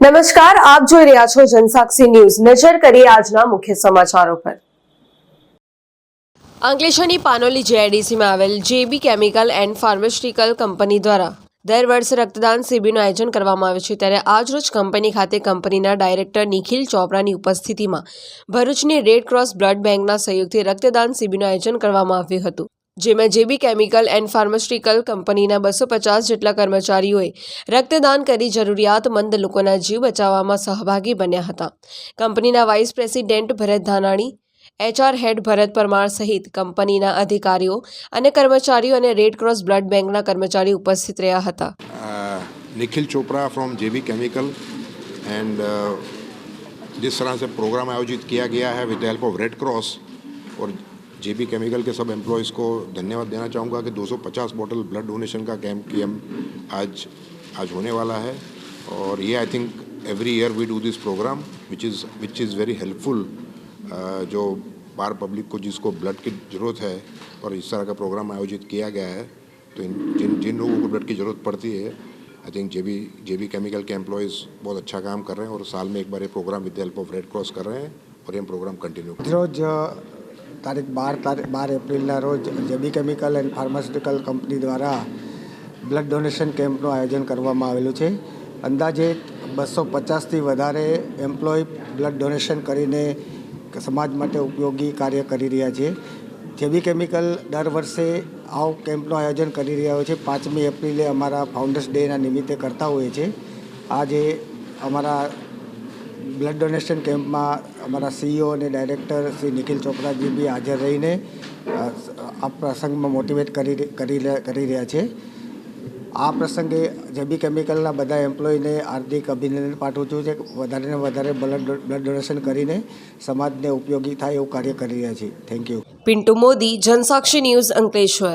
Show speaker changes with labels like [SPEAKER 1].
[SPEAKER 1] નમસ્કાર, આપ જોઈ રહ્યા છો જનસાક્ષી ન્યૂઝ. નજર કરીએ આજના મુખ્ય સમાચારો પર. અંકલેશ્વરની પાનોલી જેઆઈડીસીમાં આવેલ JB chemical and pharmaceutical company દ્વારા દર વર્ષે રક્તદાન શિબિરનું આયોજન કરવામાં આવે છે, ત્યારે આજરોજ કંપની ખાતે કંપનીના ડાયરેક્ટર નિખિલ ચોપરાની ઉપસ્થિતિમાં ભરૂચની રેડ ક્રોસ બ્લડ બેંકના સહયોગથી રક્તદાન શિબિરનું આયોજન કરવામાં આવ્યું હતું. જેમાં જેબી કેમિકલ એન્ડ ફાર્માસ્યુટિકલ કંપનીના બસો પચાસ જેટલા કર્મચારીઓએ રક્તદાન કરી જરૂરિયાતમંદ લોકોના જીવ બચાવવામાં સહભાગી બન્યા હતા કંપનીના vice president Bharat Dhanani HR head Bharat Parmar સહિત કંપનીના અધિકારીઓ અને કર્મચારીઓ અને રેડ ક્રોસ બ્લડ બેંકના કર્મચારીઓ ઉપસ્થિત રહ્યા હતા
[SPEAKER 2] uh, Nikhil Chopra from JB chemical and जिस तरह से प्रोग्राम आयोजित किया गया है with help of Red Cross और जेबी केमिकल के सब एम्प्लॉयज़ को धन्यवाद देना चाहूँगा कि 250 बोतल ब्लड डोनेशन का कैंप की हम आज आज होने वाला है। और ये I think every year we do this programme which is which is very helpful जो बार पब्लिक को जिसको ब्लड की ज़रूरत है और इस तरह का प्रोग्राम आयोजित किया गया है तो इन, जिन जिन लोगों को ब्लड की ज़रूरत पड़ती है I think J B J B chemical के एम्प्लॉयज़ बहुत अच्छा काम कर रहे हैं और साल में एक बार ये programme with the help of Red Cross कर रहे हैं और ये प्रोग्राम कंटिन्यू
[SPEAKER 3] रोज તારીખ બાર તારીખ બાર એપ્રિલના રોજ JB chemical and pharmaceutical company દ્વારા બ્લડ ડોનેશન કેમ્પનું આયોજન કરવામાં આવેલું છે. અંદાજે બસો પચાસથી વધારે એમ્પ્લોય બ્લડ ડોનેશન કરીને સમાજ માટે ઉપયોગી કાર્ય કરી રહ્યા છે. જેબી કેમિકલ દર વર્ષે આવો કેમ્પનું આયોજન કરી રહ્યા હોય છે. પાંચમી એપ્રિલે અમારા ફાઉન્ડર્સ ડેના નિમિત્તે કરતા હોઈએ છીએ. આજે અમારા બ્લડ ડોનેશન કેમ્પમાં અમારા સીઈઓ અને ડાયરેક્ટર શ્રી નિખિલ ચોપરાજી બી હાજર રહીને આ પ્રસંગમાં મોટિવેટ કરી કરી રહ્યા- છે. આ પ્રસંગે જેબી કેમિકલના બધા એમ્પ્લોયને હાર્દિક અભિનંદન પાઠવું છું કે વધારે ને વધારે બ્લડ બ્લડ ડોનેશન કરીને સમાજને ઉપયોગી થાય એવું કાર્ય કરી રહ્યા છીએ thank you
[SPEAKER 1] Pintu Modi, Jansakshi news Ankleshwar.